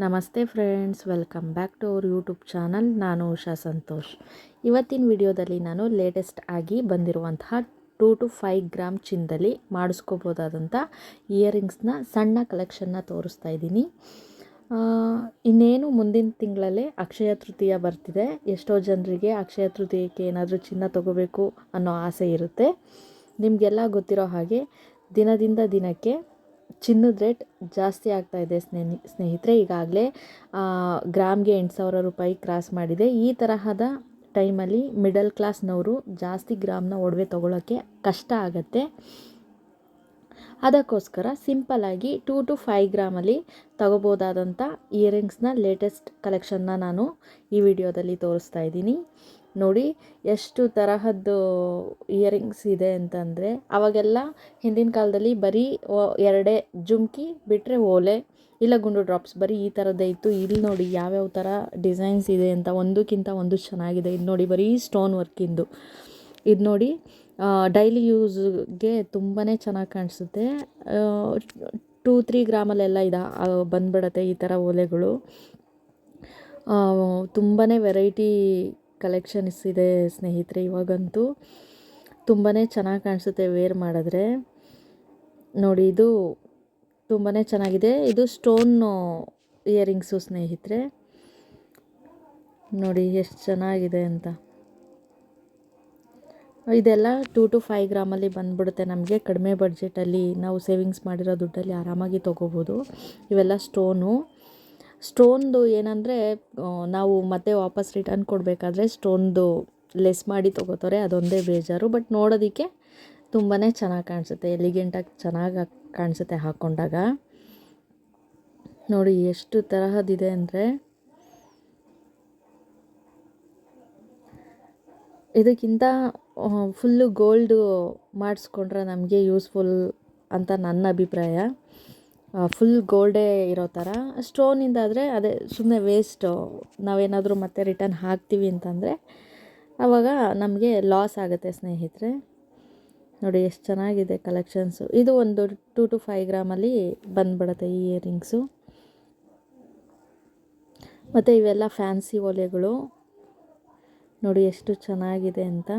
ನಮಸ್ತೆ friends, welcome back to our YouTube channel. ನಾನು ಉಷಾ ಸಂತೋಷ್. ಇವತ್ತಿನ ವಿಡಿಯೋದಲ್ಲಿ ನಾನು ಲೇಟೆಸ್ಟ್ ಆಗಿ ಬಂದಿರುವಂತಹ ಟೂ ಟು ಫೈವ್ ಗ್ರಾಮ್ ಚಿನ್ನದಲ್ಲಿ ಮಾಡಿಸ್ಕೋಬೋದಾದಂಥ ಇಯರಿಂಗ್ಸ್ನ ಸಣ್ಣ ಕಲೆಕ್ಷನ್ನ ತೋರಿಸ್ತಾ ಇದ್ದೀನಿ. ಇನ್ನೇನು ಮುಂದಿನ ತಿಂಗಳಲ್ಲೇ ಅಕ್ಷಯ ತೃತೀಯ ಬರ್ತಿದೆ. ಎಷ್ಟೋ ಜನರಿಗೆ ಅಕ್ಷಯ ತೃತೀಯಕ್ಕೆ ಏನಾದರೂ ಚಿನ್ನ ತಗೋಬೇಕು ಅನ್ನೋ ಆಸೆ ಇರುತ್ತೆ. ನಿಮಗೆಲ್ಲ ಗೊತ್ತಿರೋ ಹಾಗೆ ದಿನದಿಂದ ದಿನಕ್ಕೆ ಚಿನ್ನದ ರೇಟ್ ಜಾಸ್ತಿ ಆಗ್ತಾ ಇದೆ ಸ್ನೇಹಿ, ಸ್ನೇಹಿತರೆ, ಈಗಾಗಲೇ ಗ್ರಾಮ್ಗೆ ಎಂಟು ಸಾವಿರ ರೂಪಾಯಿ ಕ್ರಾಸ್ ಮಾಡಿದೆ. ಈ ತರಹದ ಟೈಮಲ್ಲಿ ಮಿಡಲ್ ಕ್ಲಾಸ್ನವರು ಜಾಸ್ತಿ ಗ್ರಾಮ್ನ ಒಡವೆ ತೊಗೊಳಕ್ಕೆ ಕಷ್ಟ ಆಗುತ್ತೆ. ಅದಕ್ಕೋಸ್ಕರ ಸಿಂಪಲ್ಲಾಗಿ ಟೂ ಟು ಫೈವ್ ಗ್ರಾಮಲ್ಲಿ ತಗೋಬೋದಾದಂಥ ಇಯರಿಂಗ್ಸ್ನ ಲೇಟೆಸ್ಟ್ ಕಲೆಕ್ಷನ್ನ ನಾನು ಈ ವಿಡಿಯೋದಲ್ಲಿ ತೋರಿಸ್ತಾ ಇದ್ದೀನಿ. ನೋಡಿ ಎಷ್ಟು ತರಹದ್ದು ಇಯರಿಂಗ್ಸ್ ಇದೆ ಅಂತಂದರೆ, ಅವಾಗೆಲ್ಲ ಹಿಂದಿನ ಕಾಲದಲ್ಲಿ ಬರೀ ಎರಡೇ ಜುಮ್ಕಿ ಬಿಟ್ಟರೆ ಓಲೆ, ಇಲ್ಲ ಗುಂಡು ಡ್ರಾಪ್ಸ್, ಬರೀ ಈ ಥರದ್ದೇ ಇತ್ತು. ಇಲ್ಲಿ ನೋಡಿ ಯಾವ್ಯಾವ ಥರ ಡಿಸೈನ್ಸ್ ಇದೆ ಅಂತ, ಒಂದಕ್ಕಿಂತ ಒಂದು ಚೆನ್ನಾಗಿದೆ. ಇದು ನೋಡಿ ಬರೀ ಸ್ಟೋನ್ ವರ್ಕಿಂದು. ಇದು ನೋಡಿ ಡೈಲಿ ಯೂಸ್ಗೆ ತುಂಬಾ ಚೆನ್ನಾಗಿ ಕಾಣಿಸುತ್ತೆ. ಟೂ, ತ್ರೀ ಗ್ರಾಮಲ್ಲೆಲ್ಲ ಇದೆ ಬಂದ್ಬಿಡತ್ತೆ ಈ ಥರ ಓಲೆಗಳು. ತುಂಬಾ ವೆರೈಟಿ ಕಲೆಕ್ಷನ್ಸ್ ಇದೆ ಸ್ನೇಹಿತರೆ ಇವಾಗಂತೂ. ತುಂಬಾ ಚೆನ್ನಾಗಿ ಕಾಣಿಸುತ್ತೆ ವೇರ್ ಮಾಡಿದ್ರೆ. ನೋಡಿ, ಇದು ತುಂಬಾ ಚೆನ್ನಾಗಿದೆ. ಇದು ಸ್ಟೋನ್ ಇಯರಿಂಗ್ಸು ಸ್ನೇಹಿತರೆ. ನೋಡಿ, ಎಷ್ಟು ಚೆನ್ನಾಗಿದೆ ಅಂತ. ಇದೆಲ್ಲ ಟೂ ಟು ಫೈವ್ ಗ್ರಾಮಲ್ಲಿ ಬಂದ್ಬಿಡುತ್ತೆ ನಮಗೆ. ಕಡಿಮೆ ಬಡ್ಜೆಟಲ್ಲಿ ನಾವು ಸೇವಿಂಗ್ಸ್ ಮಾಡಿರೋ ದುಡ್ಡಲ್ಲಿ ಆರಾಮಾಗಿ ತೊಗೋಬೋದು. ಇವೆಲ್ಲ ಸ್ಟೋನು ಸ್ಟೋನ್ದು ಏನಂದರೆ ನಾವು ಮತ್ತೆ ವಾಪಸ್ ರಿಟರ್ನ್ ಕೊಡಬೇಕಾದ್ರೆ ಸ್ಟೋನ್ದು ಲೆಸ್ ಮಾಡಿ ತೊಗೋತಾರೆ, ಅದೊಂದೇ ಬೇಜಾರು. ಬಟ್ ನೋಡೋದಕ್ಕೆ ತುಂಬಾ ಚೆನ್ನಾಗಿ ಕಾಣಿಸುತ್ತೆ ಎಲಿಗೆಂಟಾಗಿ ಚೆನ್ನಾಗಿ ಕಾಣಿಸುತ್ತೆ ಹಾಕ್ಕೊಂಡಾಗ ನೋಡಿ, ಎಷ್ಟು ತರಹದಿದೆ ಅಂದರೆ, ಇದಕ್ಕಿಂತ ಫುಲ್ಲು ಗೋಲ್ಡು ಮಾಡಿಸ್ಕೊಂಡ್ರೆ ನಮಗೆ ಯೂಸ್ಫುಲ್ ಅಂತ ನನ್ನ ಅಭಿಪ್ರಾಯ. ಫುಲ್ ಗೋಲ್ಡೇ ಇರೋ ಥರ ಸ್ಟೋನಿಂದಾದರೆ ಅದೇ ಸುಮ್ಮನೆ ವೇಸ್ಟು ನಾವೇನಾದರೂ ಮತ್ತೆ ರಿಟರ್ನ್ ಹಾಕ್ತೀವಿ ಅಂತಂದರೆ ಆವಾಗ ನಮಗೆ ಲಾಸ್ ಆಗುತ್ತೆ ಸ್ನೇಹಿತರೆ. ನೋಡಿ ಎಷ್ಟು ಚೆನ್ನಾಗಿದೆ ಕಲೆಕ್ಷನ್ಸು ಇದು ಒಂದು ಟೂ ಟು ಫೈವ್ ಗ್ರಾಮಲ್ಲಿ ಬಂದ್ಬಿಡುತ್ತೆ ಈ ಇಯರಿಂಗ್ಸು ಮತ್ತು ಇವೆಲ್ಲ ಫ್ಯಾನ್ಸಿ ಓಲೆಗಳು. ನೋಡಿ ಎಷ್ಟು ಚೆನ್ನಾಗಿದೆ ಅಂತ.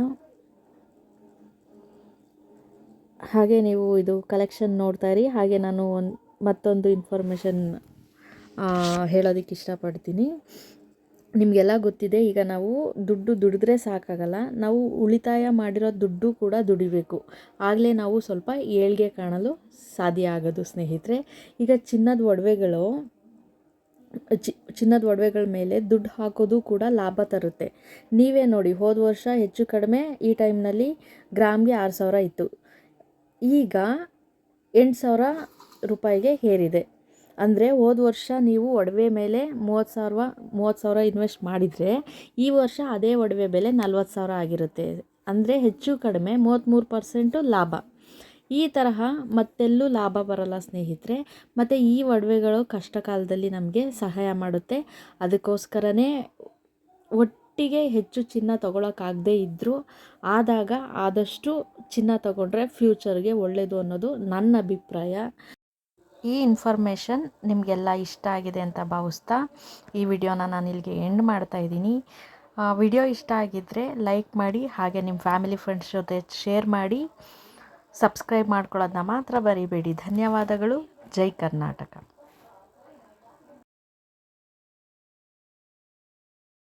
ಹಾಗೆ ನೀವು ಇದು ಕಲೆಕ್ಷನ್ ನೋಡ್ತಾ ಇರಿ. ಹಾಗೆ ನಾನು ಒಂದು ಮತ್ತೊಂದು ಇನ್ಫಾರ್ಮೇಷನ್ ಹೇಳೋದಕ್ಕೆ ಇಷ್ಟಪಡ್ತೀನಿ. ನಿಮಗೆಲ್ಲ ಗೊತ್ತಿದೆ, ಈಗ ನಾವು ದುಡ್ಡು ದುಡಿದ್ರೆ ಸಾಕಾಗಲ್ಲ. ನಾವು ಉಳಿತಾಯ ಮಾಡಿರೋ ದುಡ್ಡು ಕೂಡ ದುಡಿಬೇಕು. ಆಗಲೇ ನಾವು ಸ್ವಲ್ಪ ಏಳ್ಗೆ ಕಾಣಲು ಸಾಧ್ಯ ಆಗೋದು, ಸ್ನೇಹಿತರೆ. ಈಗ ಚಿನ್ನದ ಒಡವೆಗಳು, ಚಿ, ಚಿನ್ನದ ಒಡವೆಗಳ ಮೇಲೆ ದುಡ್ಡು ಹಾಕೋದು ಕೂಡ ಲಾಭ ತರುತ್ತೆ. ನೀವೇ ನೋಡಿ, ಹೋದ ವರ್ಷ ಹೆಚ್ಚು ಕಡಿಮೆ ಈ ಟೈಮ್ನಲ್ಲಿ ಗ್ರಾಮ್ಗೆ ಆರು ಸಾವಿರ ಇತ್ತು. ಈಗ ಎಂಟು ಸಾವಿರ ರೂಪಾಯಿಗೆ ಏರಿದೆ. ಅಂದರೆ ಹೋದ ವರ್ಷ ನೀವು ಒಡವೆ ಮೇಲೆ ಮೂವತ್ತು ಸಾವಿರ ಮೂವತ್ತು ಸಾವಿರ ಇನ್ವೆಸ್ಟ್ ಮಾಡಿದರೆ ಈ ವರ್ಷ ಅದೇ ಒಡವೆ ಬೆಲೆ ನಲ್ವತ್ತು ಸಾವಿರ ಆಗಿರುತ್ತೆ. ಅಂದರೆ ಹೆಚ್ಚು ಕಡಿಮೆ ಮೂವತ್ತ್ಮೂರು ಪರ್ಸೆಂಟು ಲಾಭ. ಈ ತರಹ ಮತ್ತೆಲ್ಲೂ ಲಾಭ ಬರಲ್ಲ ಸ್ನೇಹಿತರೆ. ಮತ್ತು ಈ ಒಡವೆಗಳು ಕಷ್ಟ ಕಾಲದಲ್ಲಿ ನಮಗೆ ಸಹಾಯ ಮಾಡುತ್ತೆ. ಅದಕ್ಕೋಸ್ಕರನೇ ಒಟ್ಟಿಗೆ ಹೆಚ್ಚು ಚಿನ್ನ ತೊಗೊಳಕ್ಕಾಗದೇ ಇದ್ದರೂ ಆದಾಗ ಆದಷ್ಟು ಚಿನ್ನ ತಗೊಂಡ್ರೆ ಫ್ಯೂಚರ್ಗೆ ಒಳ್ಳೆಯದು ಅನ್ನೋದು ನನ್ನ ಅಭಿಪ್ರಾಯ. ಈ ಇನ್ಫಾರ್ಮೇಷನ್ ನಿಮಗೆಲ್ಲ ಇಷ್ಟ ಆಗಿದೆ ಅಂತ ಭಾವಿಸ್ತಾ ಈ ವಿಡಿಯೋನ ನಾನು ಇಲ್ಲಿಗೆ ಎಂಡ್ ಮಾಡ್ತಾ ಇದ್ದೀನಿ. ವಿಡಿಯೋ ಇಷ್ಟ ಆಗಿದ್ದರೆ ಲೈಕ್ ಮಾಡಿ, ಹಾಗೆ ನಿಮ್ಮ ಫ್ಯಾಮಿಲಿ ಫ್ರೆಂಡ್ಸ್ ಜೊತೆ ಶೇರ್ ಮಾಡಿ ಸಬ್ಸ್ಕ್ರೈಬ್ ಮಾಡ್ಕೊಳ್ಳೋದನ್ನ ಮಾತ್ರ ಬರಿಬೇಡಿ ಧನ್ಯವಾದಗಳು. ಜೈ ಕರ್ನಾಟಕ.